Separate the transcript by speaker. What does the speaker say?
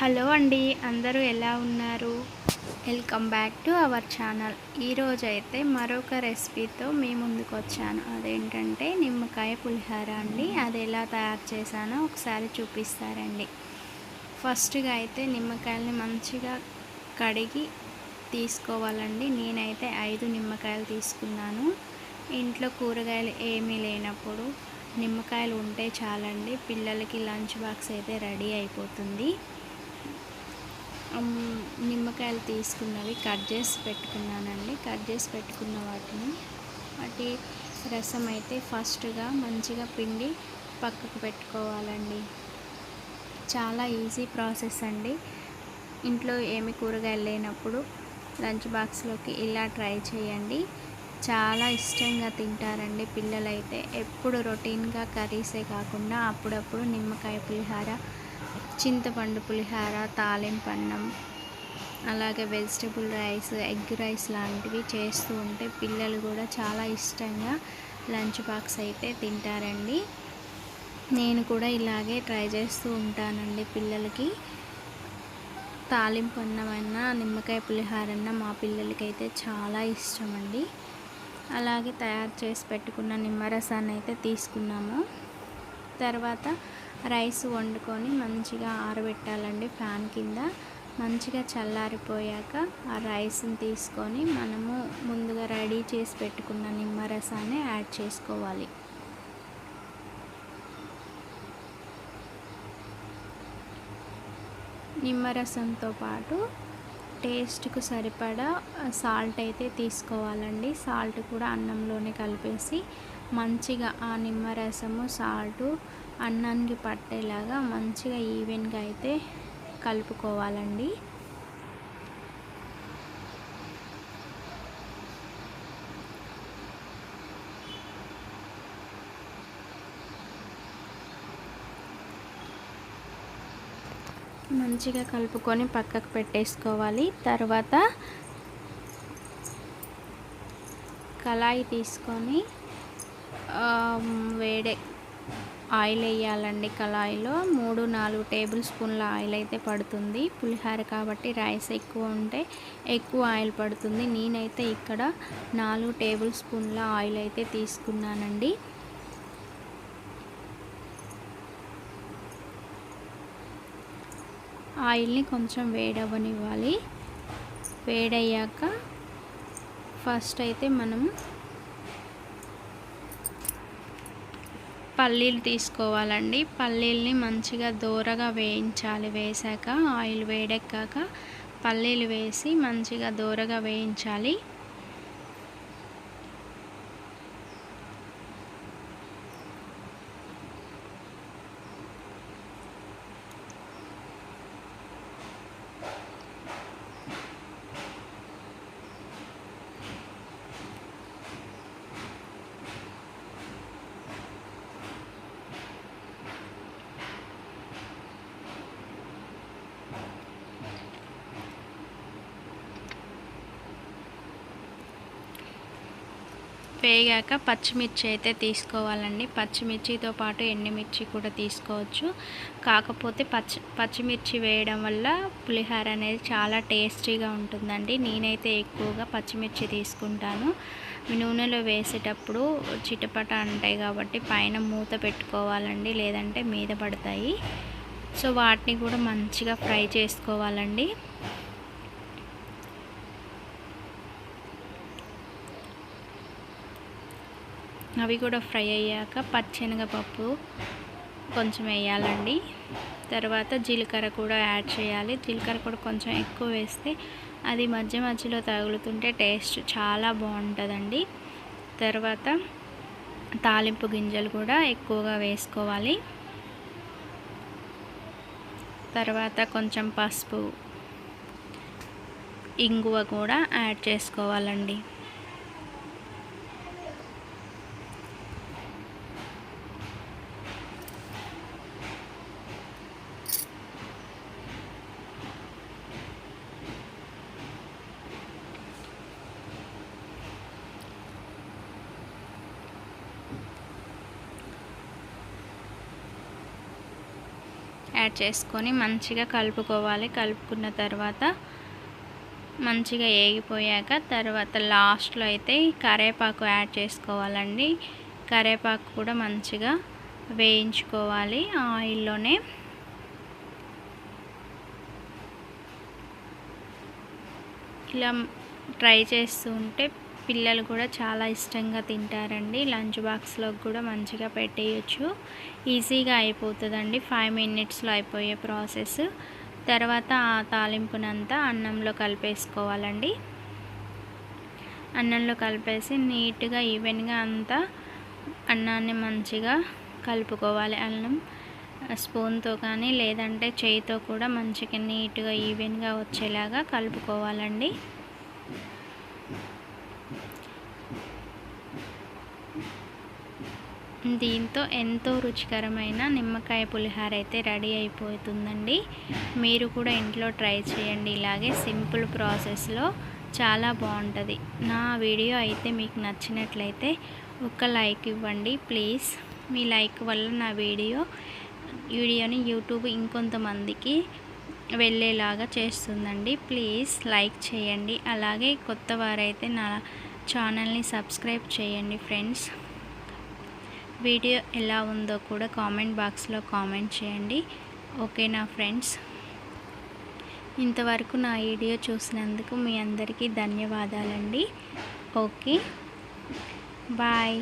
Speaker 1: Hello అండి అందరూ ఎలా ఉన్నారు? Welcome back to our channel. ఈరోజు అయితే మరొక రెసిపీతో మీ ముందుకు వచ్చాను అదేంటంటే నిమ్మకాయ పులిహార అండి. అది ఎలా తయారు చేశానో ఒకసారి చూపిస్తారండి. ఫస్ట్గా అయితే నిమ్మకాయలని మంచిగా కడిగి తీసుకోవాలండి. నేనైతే ఐదు నిమ్మకాయలు తీసుకున్నాను. ఇంట్లో కూరగాయలు ఏమీ లేనప్పుడు నిమ్మకాయలు ఉంటే చాలండి. పిల్లలకి లంచ్ బాక్స్ అయితే రెడీ అయిపోతుంది. నిమ్మకాయలు తీసుకున్నవి కట్ చేసి పెట్టుకున్నానండి. కట్ చేసి పెట్టుకున్న వాటిని వాటి రసం అయితే ఫస్ట్గా మంచిగా పిండి పక్కకు పెట్టుకోవాలండి. చాలా ఈజీ ప్రాసెస్ అండి. ఇంట్లో ఏమి కూరగాయలు లేనప్పుడు లంచ్ బాక్స్లోకి ఇలా ట్రై చేయండి. చాలా ఇష్టంగా తింటారండి పిల్లలైతే. ఎప్పుడు రొటీన్గా కర్రీసే కాకుండా అప్పుడప్పుడు నిమ్మకాయ పులిహార చింతపండు పులిహార తాలింపు అన్నం అలాగే వెజిటబుల్ రైస్ ఎగ్ రైస్ లాంటివి చేస్తూ ఉంటే పిల్లలు కూడా చాలా ఇష్టంగా లంచ్ బాక్స్ అయితే తింటారండి. నేను కూడా ఇలాగే ట్రై చేస్తూ ఉంటానండి పిల్లలకి. తాలింపు అన్నమైనా నిమ్మకాయ పులిహారన్న మా పిల్లలకైతే చాలా ఇష్టం అండి అలాగే తయారు చేసి పెట్టుకున్న నిమ్మరసాన్ని అయితే తీసుకున్నాము. తర్వాత రైస్ వండుకొని మంచిగా ఆరబెట్టాలండి ఫ్యాన్ కింద. మంచిగా చల్లారిపోయాక ఆ రైస్ని తీసుకొని మనము ముందుగా రెడీ చేసి పెట్టుకున్న నిమ్మరసాన్ని యాడ్ చేసుకోవాలి. నిమ్మరసంతో పాటు టేస్ట్కు సరిపడా సాల్ట్ అయితే తీసుకోవాలండి. సాల్ట్ కూడా అన్నంలోనే కలిపేసి మంచిగా ఆ నిమ్మరసము సాల్ట్ అన్నానికి పట్టేలాగా మంచిగా ఈవెన్గా అయితే కలుపుకోవాలండి. మంచిగా కలుపుకొని పక్కకు పెట్టేసుకోవాలి. తర్వాత కళాయి తీసుకొని వేడే ఆయిల్ వేయాలండి కళాయిలో. మూడు నాలుగు టేబుల్ స్పూన్ల ఆయిల్ అయితే పడుతుంది. పులిహార కాబట్టి రైస్ ఎక్కువ ఉంటే ఎక్కువ ఆయిల్ పడుతుంది. నేనైతే ఇక్కడ నాలుగు టేబుల్ స్పూన్ల ఆయిల్ అయితే తీసుకున్నానండి. ఆయిల్ని కొంచెం వేడవ్వనివ్వాలి వేడయ్యాక ఫస్ట్ అయితే మనం పల్లీలు తీసుకోవాలండి. పల్లీల్ని మంచిగా దూరగా వేయించాలి. వేసాక ఆయిల్ వేడెక్కాక పల్లీలు వేసి మంచిగా దూరగా వేయించాలి. వేగాక పచ్చిమిర్చి అయితే తీసుకోవాలండి. పచ్చిమిర్చితో పాటు ఎండుమిర్చి కూడా తీసుకోవచ్చు. కాకపోతే పచ్చి పచ్చిమిర్చి వేయడం వల్ల పులిహార అనేది చాలా టేస్టీగా ఉంటుందండి. నేనైతే ఎక్కువగా పచ్చిమిర్చి తీసుకుంటాను. నూనెలో వేసేటప్పుడు చిటపట అంటాయి కాబట్టి పైన మూత పెట్టుకోవాలండి లేదంటే మీద పడతాయి. సో వాటిని కూడా మంచిగా ఫ్రై చేసుకోవాలండి. అవి కూడా ఫ్రై అయ్యాక పచ్చెనగపప్పు కొంచెం వేయాలండి. తర్వాత జీలకర్ర కూడా యాడ్ చేయాలి. జీలకర్ర కూడా కొంచెం ఎక్కువ వేస్తే అది మధ్య మధ్యలో తగులుతుంటే టేస్ట్ చాలా బాగుంటుందండి. తర్వాత తాలింపు గింజలు కూడా ఎక్కువగా వేసుకోవాలి. తర్వాత కొంచెం పసుపు ఇంగువ కూడా యాడ్ చేసుకోవాలండి. యాడ్ చేసుకొని మంచిగా కలుపుకోవాలి. కలుపుకున్న తర్వాత మంచిగా వేగిపోయాక తర్వాత లాస్ట్లో అయితే కరేపాకు యాడ్ చేసుకోవాలండి. కరేపాకు కూడా మంచిగా వేయించుకోవాలి ఆయిల్లోనే. ఇలా ట్రై చేస్తూ ఉంటే పిల్లలు కూడా చాలా ఇష్టంగా తింటారండి. లంచ్ బాక్స్లో కూడా మంచిగా పెట్టేయచ్చు. ఈజీగా అయిపోతుందండి. ఫైవ్ మినిట్స్లో అయిపోయే ప్రాసెస్. తర్వాత ఆ తాలింపునంతా అన్నంలో కలిపేసుకోవాలండి. అన్నంలో కలిపేసి నీట్గా ఈవెన్గా అంతా అన్నాన్ని మంచిగా కలుపుకోవాలి. అన్నం స్పూన్తో కానీ లేదంటే చేయితో కూడా మంచిగా నీట్గా ఈవెన్గా వచ్చేలాగా కలుపుకోవాలండి. దీంతో ఎంతో రుచికరమైన నిమ్మకాయ పులిహార అయితే రెడీ అయిపోతుందండి. మీరు కూడా ఇంట్లో ట్రై చేయండి. ఇలాగే సింపుల్ ప్రాసెస్లో చాలా బాగుంటుంది. నా వీడియో అయితే మీకు నచ్చినట్లయితే ఒక లైక్ ఇవ్వండి. ప్లీజ్ మీ లైక్ వల్ల నా వీడియో వీడియోని యూట్యూబ్ ఇంకొంతమందికి వెళ్ళేలాగా చేస్తుందండి. ప్లీజ్ లైక్ చేయండి. అలాగే కొత్త వారైతే నా ఛానల్ని సబ్స్క్రైబ్ చేయండి ఫ్రెండ్స్. వీడియో ఎలా ఉందో కూడా కామెంట్ బాక్స్లో కామెంట్ చేయండి. ఓకేనా ఫ్రెండ్స్? ఇంతవరకు నా వీడియో చూసినందుకు మీ అందరికీ ధన్యవాదాలండి. ఓకే? బాయ్.